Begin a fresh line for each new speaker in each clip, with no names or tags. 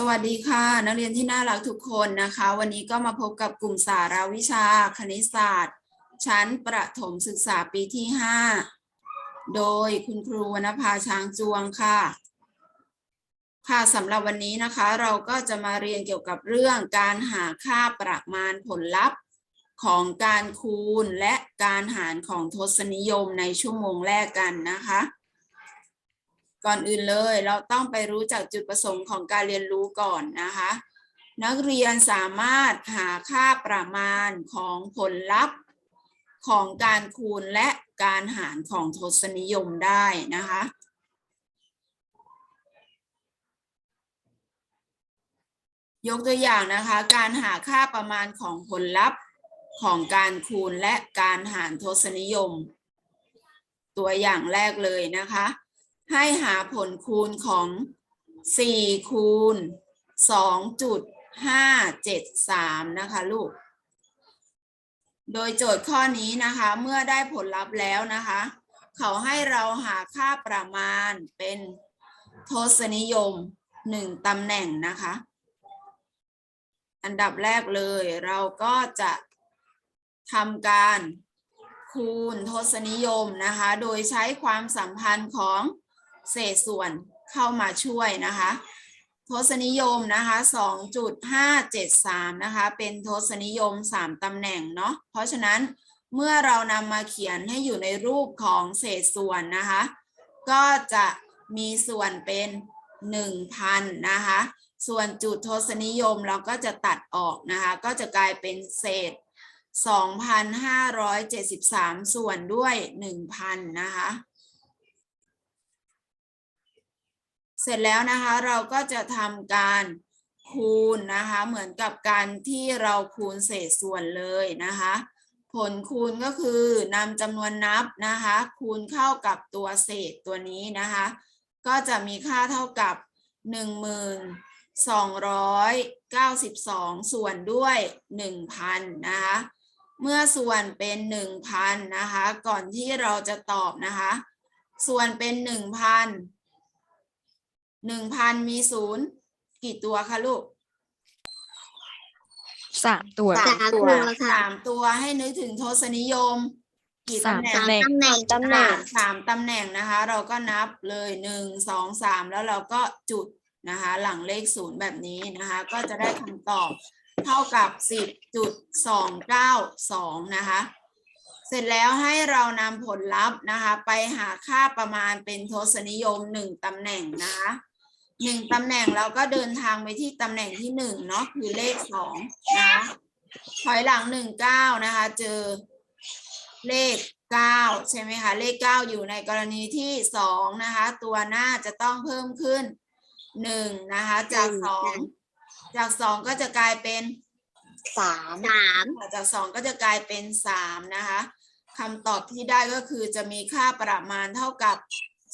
สวัสดีค่ะ นักเรียนที่น่ารักทุกคนนะคะ วันนี้ก็มาพบกับกลุ่มสาราวิชา คณิตศาสตร์ ชั้นประถมศึกษาปีที่ 5 โดยคุณครูวรรณภาช้างจวงค่ะ ค่ะสำหรับวันนี้นะคะเราก็จะมาเรียนเกี่ยวกับเรื่องการหาค่าประมาณผลลัพธ์ของการคูณและการหารของทศนิยมในชั่วโมงแรกกันนะคะ ก่อนอื่นเลยเราต้องไปรู้จักจุดประสงค์ของการเรียนรู้ก่อนนะคะ นักเรียนสามารถหาค่าประมาณของผลลัพธ์ของการคูณและการหารของทศนิยมได้นะคะยกตัวอย่างนะคะ การหาค่าประมาณของผลลัพธ์ของการคูณและการหารทศนิยม ตัวอย่างแรกเลยนะคะ ให้หาผลคูณของ 4 คูณ 2.573 นะคะลูก โดยโจทย์ข้อนี้นะคะเมื่อได้ผลลัพธ์แล้วนะคะ เขาให้เราหาค่าประมาณเป็นทศนิยม 1ตำแหน่งนะคะ อันดับแรกเลยเราก็จะทำการคูณทศนิยมนะคะ โดยใช้ความสัมพันธ์ของ เศษส่วนเข้ามาช่วยนะคะทศนิยมนะคะ 2.573 นะคะ เป็นทศนิยม 3 ตำแหน่งเนาะ เพราะฉะนั้นเมื่อเรานำมาเขียนให้อยู่ในรูปของเศษส่วนนะคะ ก็จะมีส่วนเป็น 1,000 นะคะ ส่วนจุดทศนิยมเราก็จะตัดออกนะคะ ก็จะกลายเป็นเศษ 2,573 ส่วนด้วย 1,000 นะคะ เสร็จแล้วนะคะเราก็จะทำการคูณนะคะเหมือนกับการที่เราคูณเศษส่วนเลยนะคะผลคูณก็คือนำจำนวนนับนะคะคูณเข้ากับตัวเศษตัวนี้นะคะก็จะมีค่าเท่ากับ 1,292 ส่วนด้วย 1,000นะคะเมื่อส่วนเป็น 1,000นะคะก่อนที่เราจะตอบนะคะส่วนเป็น 1,000 หนึ่งพันมีศูนย์กี่ตัวคะลูก
สามตัว
สามตัวค่ะ
สามตัวให้นึกถึงทศนิยม กี่
สาม
ตำแหน่ง
ตำแหน่ง
ตำแหน่งตำแหน่ง
อ่าสามตำแหน่งนะคะ เราก็นับเลยหนึ่งสองสามแล้วเราก็จุดนะคะ หลังเลขศูนย์แบบนี้นะคะ ก็จะได้คำตอบเท่ากับสิบจุดสองเก้าสองนะคะ เสร็จแล้วให้เรานำผลลัพธ์นะคะ ไปหาค่าประมาณเป็นทศนิยมหนึ่งตำแหน่งนะคะ หนึ่งตำแหน่งเราก็เดินทางไปที่ตำแหน่งที่หนึ่งเนาะคือเลขสองนะคะถอยหลังหนึ่งเก้านะคะ เจอเลขเก้าใช่ไหมคะเลขเก้าอยู่ในกรณีที่สองนะคะ ตัวหน้าจะต้องเพิ่มขึ้นหนึ่งนะคะ จาก
หนึ่ง
สอง
ค่ะ
จากสองก็จะกลายเป็น
สามสาม
จากสองก็จะกลายเป็นสามนะคะคำตอบที่ได้ก็คือจะมีค่าประมาณเท่ากับ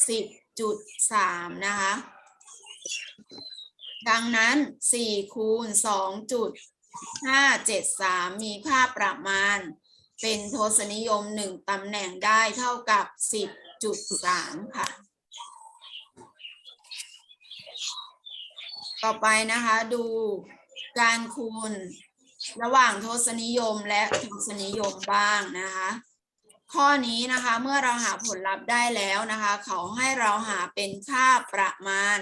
สิบจุดสามนะคะ ดังนั้นสี่คูณสองจุดห้าเจ็ดสามมีค่าประมาณ เป็นทศนิยมหนึ่งตำแหน่งได้เท่ากับสิบจุดสามค่ะ ต่อไปนะคะดูการคูณระหว่างทศนิยมและทศนิยมบ้างนะคะ ข้อนี้นะคะเมื่อเราหาผลลัพธ์ได้แล้วนะคะ เขาให้เราหาเป็นค่าประมาณ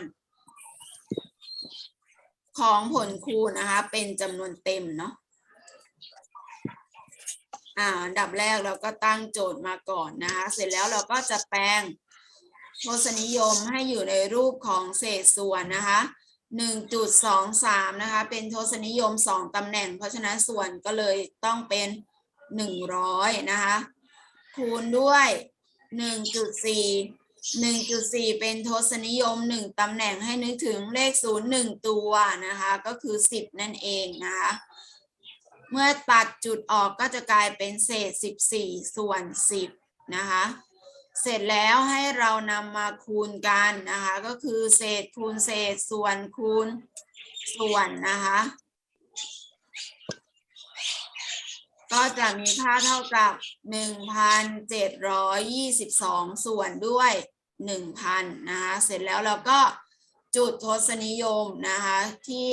ของผลคูณนะคะ เป็นจำนวนเต็มเนาะอ่าอันดับแรกเราก็ตั้งโจทย์มาก่อนนะคะ เสร็จแล้วเราก็จะแปลงทศนิยมให้อยู่ในรูปของเศษส่วนนะคะหนึ่งจุดสองสามนะคะ เป็นทศนิยมสองตำแหน่ง เพราะฉะนั้นส่วนก็เลยต้องเป็นหนึ่งร้อยนะคะ คูณด้วยห นึ่งจุดสี่หนึ่งจุดสี่เป็นทศนิยมหนึ่งตำแหน่งให้นึกถึงเลขศูนย์หนึ่งตัวนะคะ ก็คือสิบนั่นเองนะคะ เมื่อตัดจุดออกก็จะกลายเป็นเศษสิบสี่ส่วนสิบนะคะ เสร็จแล้วให้เรานำมาคูณกันนะคะ ก็คือเศษคูณเศษส่วนคูณส่วนนะคะ ก็จะมีค่าเท่ากับหนึ่งพันเจ็ดร้อยยี่สิบสองส่วนด้วย หนึ่งพันนะคะเสร็จแล้วเราก็จุดทศนิยมนะคะที่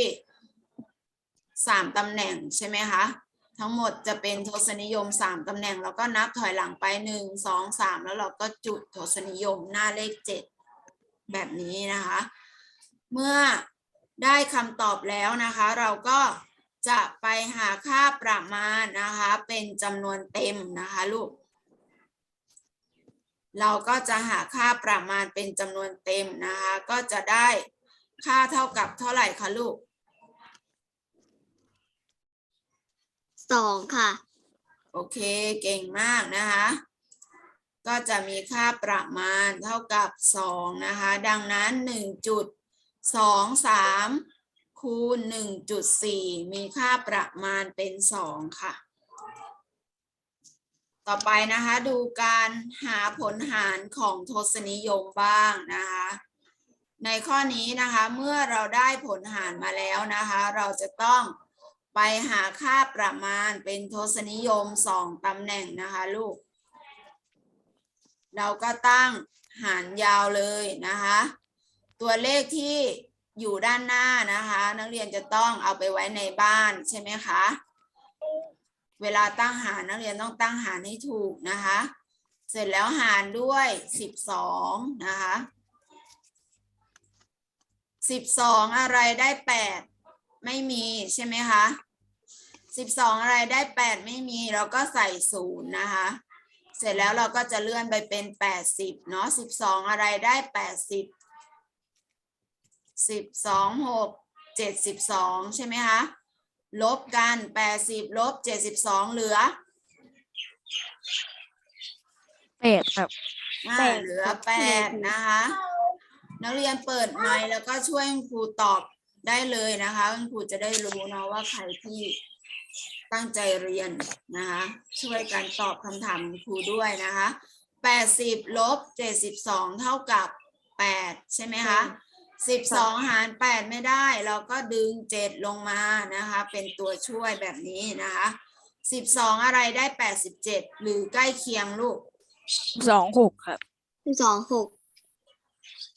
สามตำแหน่งใช่ไหมคะทั้งหมดจะเป็นทศนิยมสามตำแหน่ง แล้วก็นับถอยหลังไปหนึ่งสองสามแล้วเราก็จุดทศนิยมหน้าเลขเจ็ดแบบนี้นะคะ เมื่อได้คำตอบแล้วนะคะ เราก็จะไปหาค่าประมาณนะคะ เป็นจำนวนเต็มนะคะลูก เราก็จะหาค่าประมาณเป็นจำนวนเต็มนะคะ ก็จะได้ค่าเท่ากับเท่าไหร่คะลูก
สองค่ะ
โอเคเก่งมากนะคะ ก็จะมีค่าประมาณเท่ากับสองนะคะ ดังนั้นหนึ่งจุดสองสามคูณหนึ่งจุดสี่มีค่าประมาณเป็นสองค่ะ ต่อไปนะคะ ดูการหาผลหารของทศนิยมบ้างนะคะ ในข้อนี้นะคะเมื่อเราได้ผลหารมาแล้วนะคะ เราจะต้องไปหาค่าประมาณเป็นทศนิยมสองตำแหน่งนะคะลูก เราก็ตั้งหารยาวเลยนะคะ ตัวเลขที่อยู่ด้านหน้านะคะ นักเรียนจะต้องเอาไปไว้ในบ้านใช่ไหมคะ เวลาตั้งหารนักเรียนต้องตั้งหารให้ถูกนะคะ เสร็จแล้วหารด้วยสิบสองนะคะสิบสองอะไรได้แปดไม่มีใช่ไหมคะสิบสองอะไรได้แปดไม่มีเราก็ใส่ศูนย์นะคะ เสร็จแล้วเราก็จะเลื่อนไปเป็นแปดสิบเนาะสิบสองอะไรได้แปดสิบสิบสองหกเจ็ดสิบสองใช่ไหมคะ ลบกันแปดสิบลบเจ็ดสิบสองเหลือ
แปดครับ
อ่า
แปด
เหลือ
ครับ
แปดนะคะ นักเรียนเปิดไมค์แล้วก็ช่วยคุณครูตอบได้เลยนะคะคุณครูจะได้รู้เนาะว่าใครที่ตั้งใจเรียนนะคะ ช่วยกันตอบคำถามคุณครูด้วยนะคะแปดสิบลบเจ็ดสิบสองเท่ากับแปดใช่ไหมคะ สิบสองหารแปดไม่ได้ เราก็ดึงเจ็ดลงมานะคะ เป็นตัวช่วยแบบนี้นะคะสิบสองอะไรได้แปดสิบเจ็ดหรือใกล้เคียงลูก
สองหกครับ
สองหก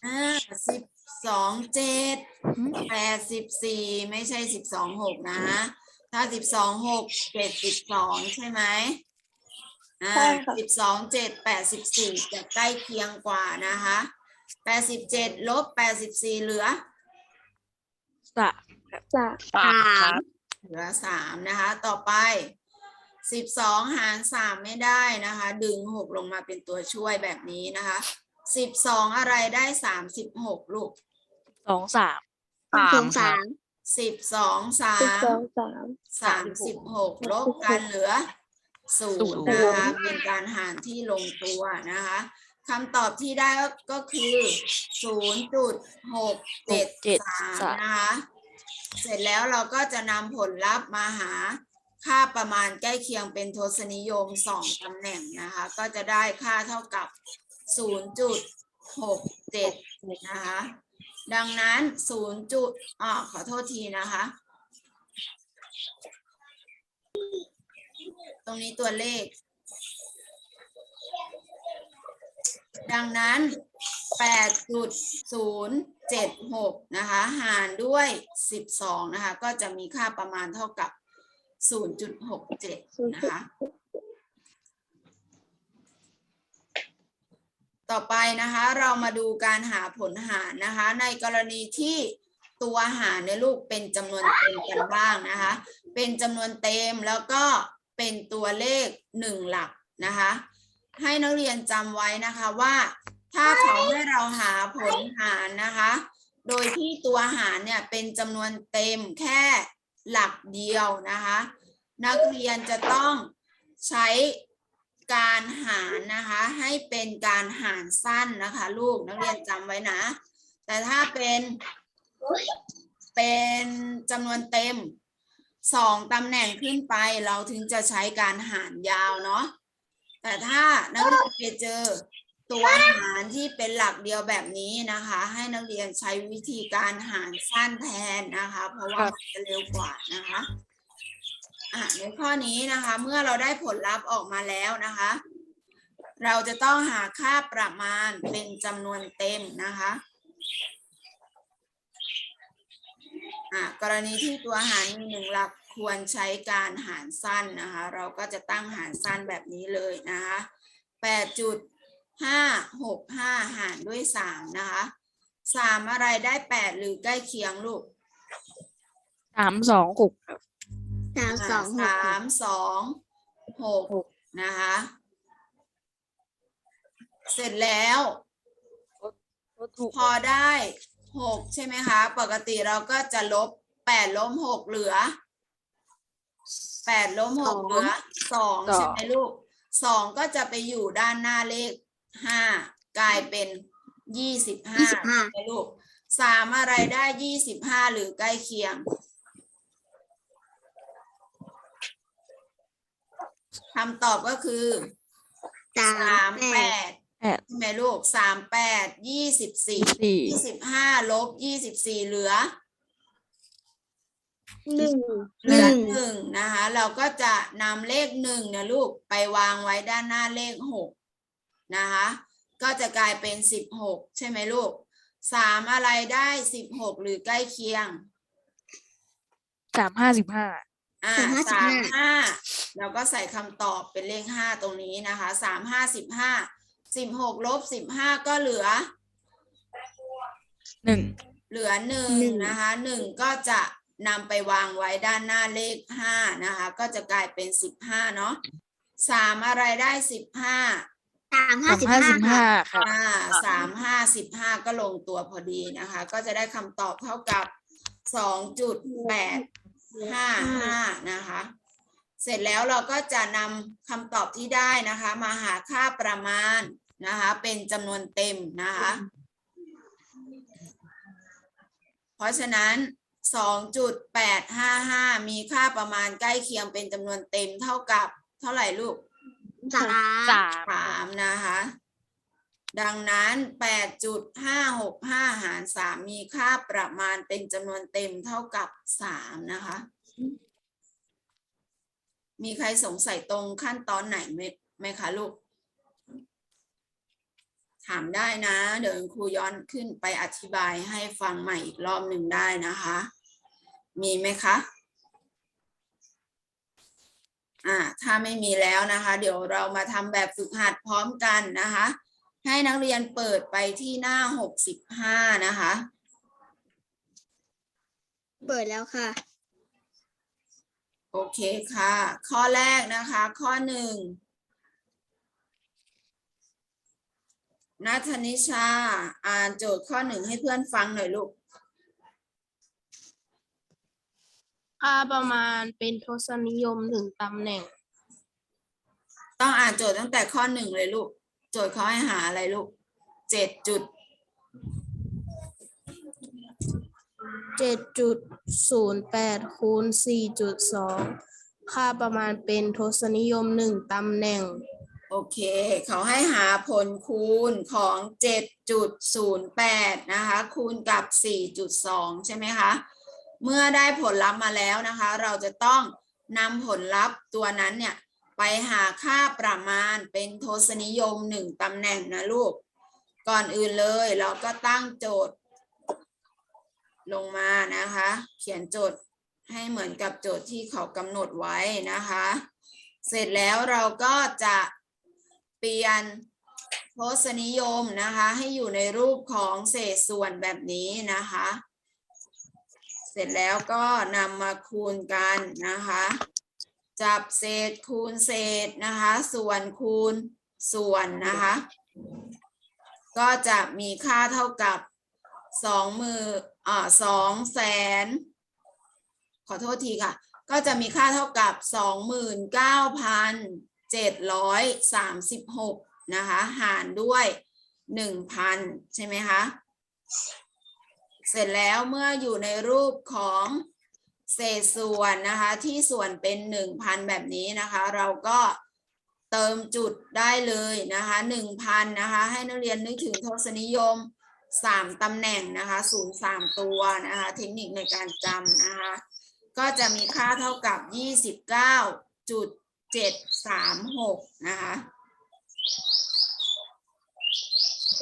อ่าสิบสองเจ็ดแปดสิบสี่ไม่ใช่สิบสองหกนะ ถ้าสิบสองหกเจ็ดสิบสองใช่ไหมอ่าสิบสองเจ็ดแปดสิบสี่จะใกล้เคียงกว่านะคะ แปดสิบเจ็ดลบแปดสิบสี่เหลือ
สาม
สาม
เหลือสามนะคะ ต่อไปสิบสองหารสามไม่ได้นะคะ ดึงหกลงมาเป็นตัวช่วยแบบนี้นะคะสิบสองอะไรได้สามสิบหกลูก
สองสาม
สองสาม
สิบสองสา
สิบ
ม
สองสาม
สามสิบหกลบกันเหลือศูนย์นะคะ เป็นการหารที่ลงตัวนะคะ คำตอบที่ได้ก็คือศูนย์จุดหกเจ็ดสามนะคะ เสร็จแล้วเราก็จะนำผลลัพธ์มาหาค่าประมาณใกล้เคียงเป็นทศนิยมสองตำแหน่งนะคะ ก็จะได้ค่าเท่ากับศูนย์จุดหกเจ็ดนะคะ ดังนั้นศูนย์จุดอ่าขอโทษทีนะคะ ตรงนี้ตัวเลข ดังนั้น 8.076 นะคะ หารด้วย 12 นะคะ ก็จะมีค่าประมาณเท่ากับ 0.67 นะคะ ต่อไปนะคะเรามาดูการหาผลหารนะคะ ในกรณีที่ตัวหารในลูกเป็นจำนวนเต็มกันบ้างนะคะ เป็นจำนวนเต็มแล้วก็เป็นตัวเลขหนึ่งหลักนะคะ ให้นักเรียนจำไว้นะคะว่า ถ้าเขาให้เราหาผลหารนะคะ โดยที่ตัวหารเนี่ยเป็นจำนวนเต็มแค่หลักเดียวนะคะ นักเรียนจะต้องใช้การหารนะคะ ให้เป็นการหารสั้นนะคะ ลูกนักเรียนจำไว้นะ แต่ถ้าเป็นเป็นจำนวนเต็มสองตำแหน่งขึ้นไปเราถึงจะใช้การหารยาวเนาะ แต่ถ้านักเรียนไปเจอตัวหารที่เป็นหลักเดียวแบบนี้นะคะ ให้นักเรียนใช้วิธีการหารสั้นแทนนะคะ เพราะว่ามันจะเร็วกว่านะคะอะในข้อนี้นะคะ เมื่อเราได้ผลลัพธ์ออกมาแล้วนะคะ เราจะต้องหาค่าประมาณเป็นจำนวนเต็มนะคะอะกรณีที่ตัวหารมีหนึ่งหลัก ควรใช้การหารสั้นนะคะ เราก็จะตั้งหารสั้นแบบนี้เลยนะคะแปดจุดห้าหกห้าหารด้วยสามนะคะสามอะไรได้แปดหรือใกล้เคียงลูก
สามสองหกครับ
สามสองหก
สา
ค่ะ
มสองหก
หกลดถูก
พอได้หกใช่ไหมคะ ปกติเราก็จะลบแปดลบหกเหลือ แปดลบหกเหลือสองใช่ไหมลูกสองก็จะไปอยู่ด้านหน้าเลขห้ากลายเป็นยี่สิบห้า
ยี่สิบห้า
ใช่ไหมลูกสามอะไรได้ยี่สิบห้าหรือใกล้เคียงคำตอบก็คือ
สา
สามม
แป
แป
ด
ด
แปด
ใช่ไหมลูกสามแปดยี่สิบสี่
สี่
ยี่สิบห้าลบยี่สิบสี่เหลือ
หนึ่ง
เหลือหนึ่งนะคะ เราก็จะนำเลขหนึ่งเนี่ยลูกไปวางไว้ด้านหน้าเลขหกนะคะ ก็จะกลายเป็นสิบหกใช่ไหมลูกสามอะไรได้สิบหกหรือใกล้เคียง
สามห้าสิบห้า
อ่า
สามห้าสิบ
สาม
ห้า
ห้าเราก็ใส่คำตอบเป็นเลขห้าตรงนี้นะคะสามห้าสิบห้าสิบหกลบสิบห้าก็เหลือ
หนึ่ง
เหลือหนึ่ง
หนึ่ง
นะคะหนึ่งก็จะ นำไปวางไว้ด้านหน้าเลขห้านะคะก็จะกลายเป็นสิบห้าเนาะสามอะไรได้สิบห้า
สามห้า
สาม
สิบ
ห้า
ห้า
สิบ
ค่ะ
ห้าครับ
อ่าสามห้าสิบห้าก็ลงตัวพอดีนะคะ ก็จะได้คำตอบเท่ากับสองจุดแปดห้าห้านะคะ เสร็จแล้วเราก็จะนำคำตอบที่ได้นะคะ มาหาค่าประมาณนะคะ เป็นจำนวนเต็มนะคะ เพราะฉะนั้น 2.855 มีค่าประมาณใกล้เคียงเป็นจำนวนเต็มเท่ากับเท่าไหร่ลูก
สาม
สาม
สามนะคะ ดังนั้น 8.565 หาร 3 มีค่าประมาณเป็นจำนวนเต็มเท่ากับ 3 นะคะ มีใครสงสัยตรงขั้นตอนไหนไหมไหมคะลูก ถามได้นะ เดี๋ยวครูย้อนขึ้นไปอธิบายให้ฟังใหม่อีกรอบหนึ่งได้นะคะ มีไหมคะอ่าถ้าไม่มีแล้วนะคะ เดี๋ยวเรามาทำแบบฝึกหัดพร้อมกันนะคะ ให้นักเรียนเปิดไปที่หน้าหกสิบห้านะคะ
เปิดแล้วค่ะ
โอเคค่ะ ข้อแรกนะคะ ข้อหนึ่งนัทนิชา อ่านโจทย์ข้อหนึ่งให้เพื่อนฟังหน่อยลูก
ค่าประมาณเป็นทศนิยมหนึ่งตำแหน่ง
ต้องอ่านโจทย์ตั้งแต่ข้อหนึ่งเลยลูก โจทย์เขาให้หาอะไรลูกเจ็ดจุด
เจ็ดจุดศูนย์แปดคูณสี่จุดสองค่าประมาณเป็นทศนิยมหนึ่งตำแหน่ง
โอเค เขาให้หาผลคูณของ 7.08 นะคะ คูณกับ 4.2 ใช่ไหมคะ เมื่อได้ผลลัพธ์มาแล้วนะคะ เราจะต้องนำผลลัพธ์ตัวนั้นเนี่ยไปหาค่าประมาณเป็นทศนิยม1ตำแหน่งนะลูก ก่อนอื่นเลยเราก็ตั้งโจทย์ ลงมานะคะ เขียนโจทย์ให้เหมือนกับโจทย์ที่เขากำหนดไว้นะคะ เสร็จแล้วเราก็จะเปลี่ยนทศนิยมนะคะ ให้อยู่ในรูปของเศษส่วนแบบนี้นะคะ ร็จแล้วก็นำมาคูณกันนะคะ จับเศษคูณเศษนะคะ ส่วนคูณส่วนนะคะ ก็จะมีค่าเท่ากับสองมืออ่าสองแสนขอโทษทีค่ะ ก็จะมีค่าเท่ากับสองหมื่นเก้าพันเจ็ดร้อยสามสิบหกนะคะ หารด้วยหนึ่งพันใช่ไหมคะ เสร็จแล้วเมื่ออยู่ในรูปของเศษส่วนนะคะที่ส่วนเป็นหนึ่งพันแบบนี้นะคะ เราก็เติมจุดได้เลยนะคะหนึ่งพันนะคะให้นักเรียนนึกถึงทศนิยมสามตำแหน่งนะคะศูนย์สามตัวนะคะเทคนิคในการจำนะคะก็จะมีค่าเท่ากับ 29.736 นะคะ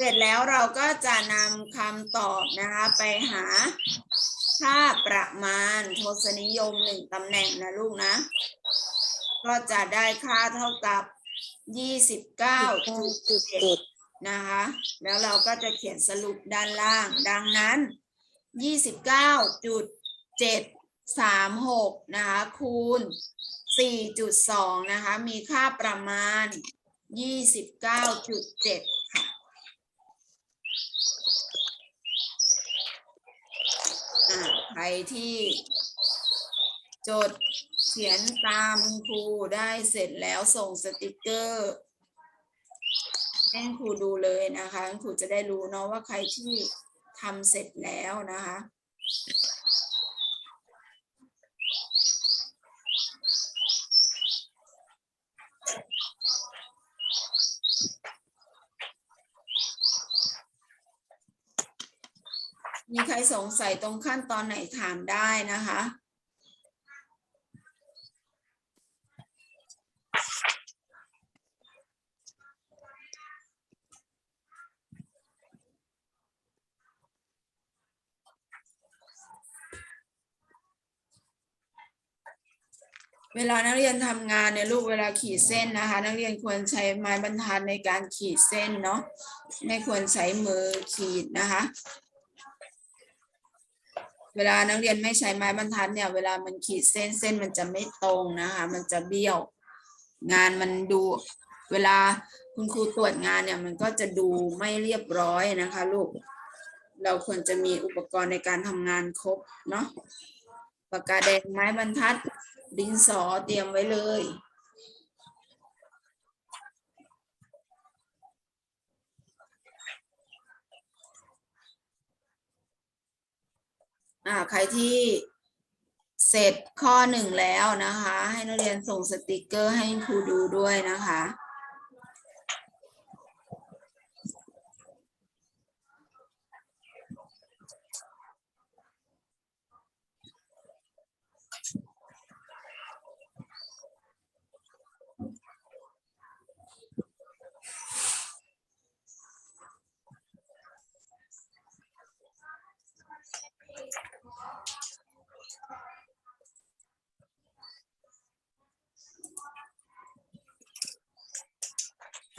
เสร็จแล้วเราก็จะนำคำตอบนะคะไปหาค่าประมาณทศนิยมหนึ่งตำแหน่งนะลูกนะ ก็จะได้ค่าเท่ากับยี่สิบเก้าจุดเจ็ดนะคะ แล้วเราก็จะเขียนสรุปด้านล่าง ดังนั้นยี่สิบเก้าจุดเจ็ดสามหกนะคะคูณสี่จุดสองนะคะ มีค่าประมาณยี่สิบเก้าจุดเจ็ดค่ะ อ่า ใครที่จดเขียนตามครูได้เสร็จแล้วส่งสติกเกอร์ให้ครูดูเลยนะคะครูจะได้รู้เนาะว่าใครที่ทำเสร็จแล้วนะคะ สงสัยตรงขั้นตอนไหนถามได้นะคะ เวลานักเรียนทำงานเนี่ยลูกเวลาขีดเส้นนะคะ นักเรียนควรใช้ไม้บรรทัดในการขีดเส้นเนาะไม่ควรใช้มือขีดนะคะ เวลานักเรียนไม่ใช้ไม้บรรทัดเนี่ย เวลามันขีดเส้นเส้นมันจะไม่ตรงนะคะ มันจะเบี้ยว งานมันดู เวลาคุณครูตรวจงานเนี่ย มันก็จะดูไม่เรียบร้อยนะคะลูก เราควรจะมีอุปกรณ์ในการทำงานครบเนาะปากกาแดงไม้บรรทัด ดินสอเตรียมไว้เลย อ่าใครที่เสร็จข้อหนึ่งแล้วนะคะ ให้นักเรียนส่งสติกเกอร์ให้ครูดูด้วยนะคะ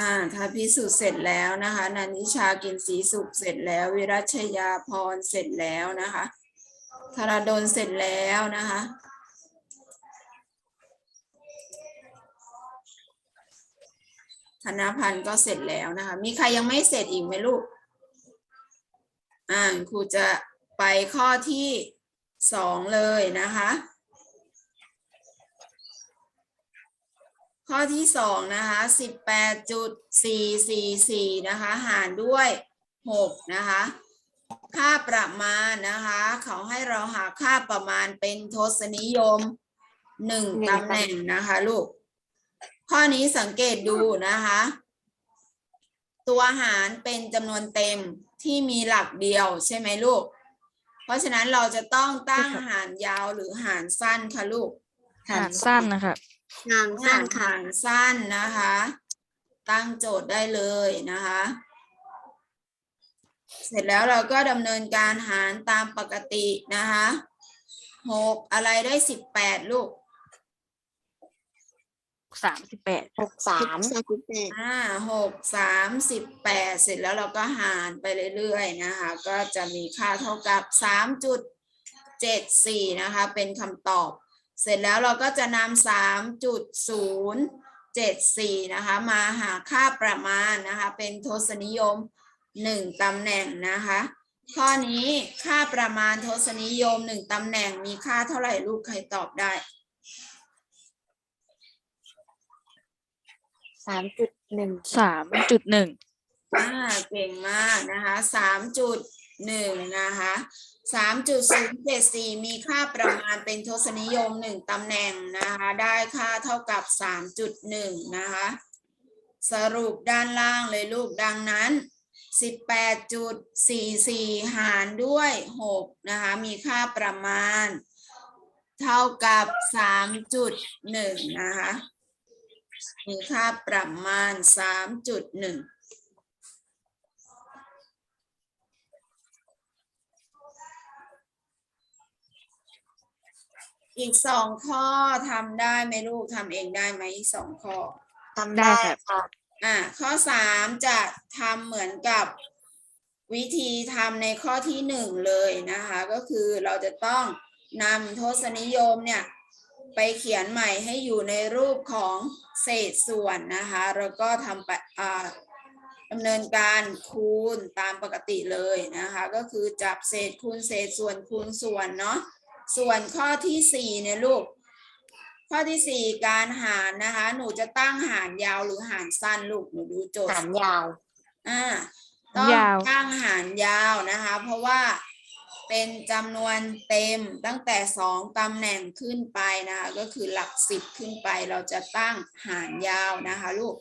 อ่าถ้าพิสูจน์เสร็จแล้วนะคะนันทิชากินสีสุขเสร็จแล้ว วิรัชยาพรเสร็จแล้วนะคะธารดลเสร็จแล้วนะคะธนพันธ์ก็เสร็จแล้วนะคะ มีใครยังไม่เสร็จอีกไหมลูก อ่าครูจะไปข้อที่สองเลยนะคะ ข้อที่สองนะคะสิบแปดจุดสี่สี่สี่นะคะหารด้วยหกนะคะค่าประมาณนะคะ เขาให้เราหาค่าประมาณเป็นทศนิยมหนึ่งตำแหน่งนะคะลูก ข้อนี้สังเกตดูนะคะ ตัวหารเป็นจำนวนเต็มที่มีหลักเดียวใช่ไหมลูก เพราะฉะนั้นเราจะต้องตั้งหารยาวหรือหารสั้นค่ะลูก
หารสั้นนะครั บ
งานสั้นค่ะ
หารสั้นนะคะ ตั้งโจทย์ได้เลยนะคะ เสร็จแล้วเราก็ดำเนินการหารตามปกตินะคะหกอะไรได้สิบแปดลูก
สามสิบแปด
หกสาม
สามสิบแปด
อ่าหกสามสิบแปดเสร็จแล้วเราก็หารไปเรื่อยๆนะคะ ก็จะมีค่าเท่ากับสามจุดเจ็ดสี่นะคะ เป็นคำตอบ เสร็จแล้วเราก็จะนำสามจุดศูนย์เจ็ดสี่นะคะมาหาค่าประมาณนะคะเป็นทศนิยมหนึ่งตำแหน่งนะคะข้อนี้ค่าประมาณทศนิยมหนึ่งตำแหน่งมีค่าเท่าไหร่ลูกใครตอบได้
สามจุดหนึ่ง
สามจุดหนึ่ง
อ่าเก่งมากนะคะสามจุดหนึ่งนะคะ 3.074 มีค่าประมาณเป็นทศนิยม 1ตำแหน่งนะคะ ได้ค่าเท่ากับ 3.1 นะคะ สรุปด้านล่างเลยลูกดังนั้น 18.44 หารด้วย 6 นะคะ มีค่าประมาณเท่ากับ 3.1 นะคะ มีค่าประมาณ 3.1 อีกสองข้อทำได้ไหมลูกทำเองได้ไหมอีกสองข้อ
ทำ
ได้
ได้
ครับ
ค่ะ
อ่าข้อสามจะทำเหมือนกับวิธีทำในข้อที่หนึ่งเลยนะคะ ก็คือเราจะต้องนำทศนิยมเนี่ยไปเขียนใหม่ให้อยู่ในรูปของเศษส่วนนะคะ แล้วก็ทำไปอ่าดำเนินการคูณตามปกติเลยนะคะ ก็คือจับเศษคูณเศษส่วนคูณส่วนเนาะ ส่วนข้อที่สี่เนี่ยลูก ข้อที่สี่การหารนะคะ หนูจะตั้งหารยาวหรือหารสั้นลูกหนูดูโจทย์
หารยาว
อ่าต้อง
ยาว
ตั้งหารยาวนะคะ เพราะว่าเป็นจำนวนเต็มตั้งแต่สองตำแหน่งขึ้นไปนะคะ ก็คือหลักสิบขึ้นไปเราจะตั้งหารยาวนะคะลูก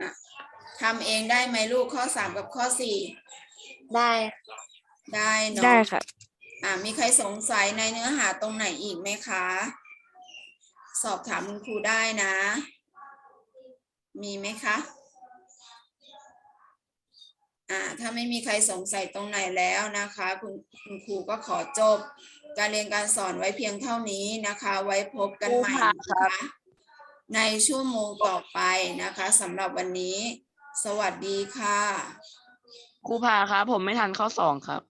อะทำเองได้ไหมลูกข้อสามกับข้อสี่
ได้
ได้เนาะ
ได้ครับ
อ่ามีใครสงสัยในเนื้อหาตรงไหนอีกไหมคะ สอบถามคุณครูได้นะ มีไหมคะ อ่า ถ้าไม่มีใครสงสัยตรงไหนแล้วนะคะ คุณคุณครูก็ขอจบ การเรียนการสอนไว้เพียงเท่านี้นะคะ ไว้พบกันใหม่นะคะในชั่วโมงต่อไปนะคะสำหรับวันนี้ สวัสดีค่ะ
ครูพาครับผมไม่ทันข้อสองครับ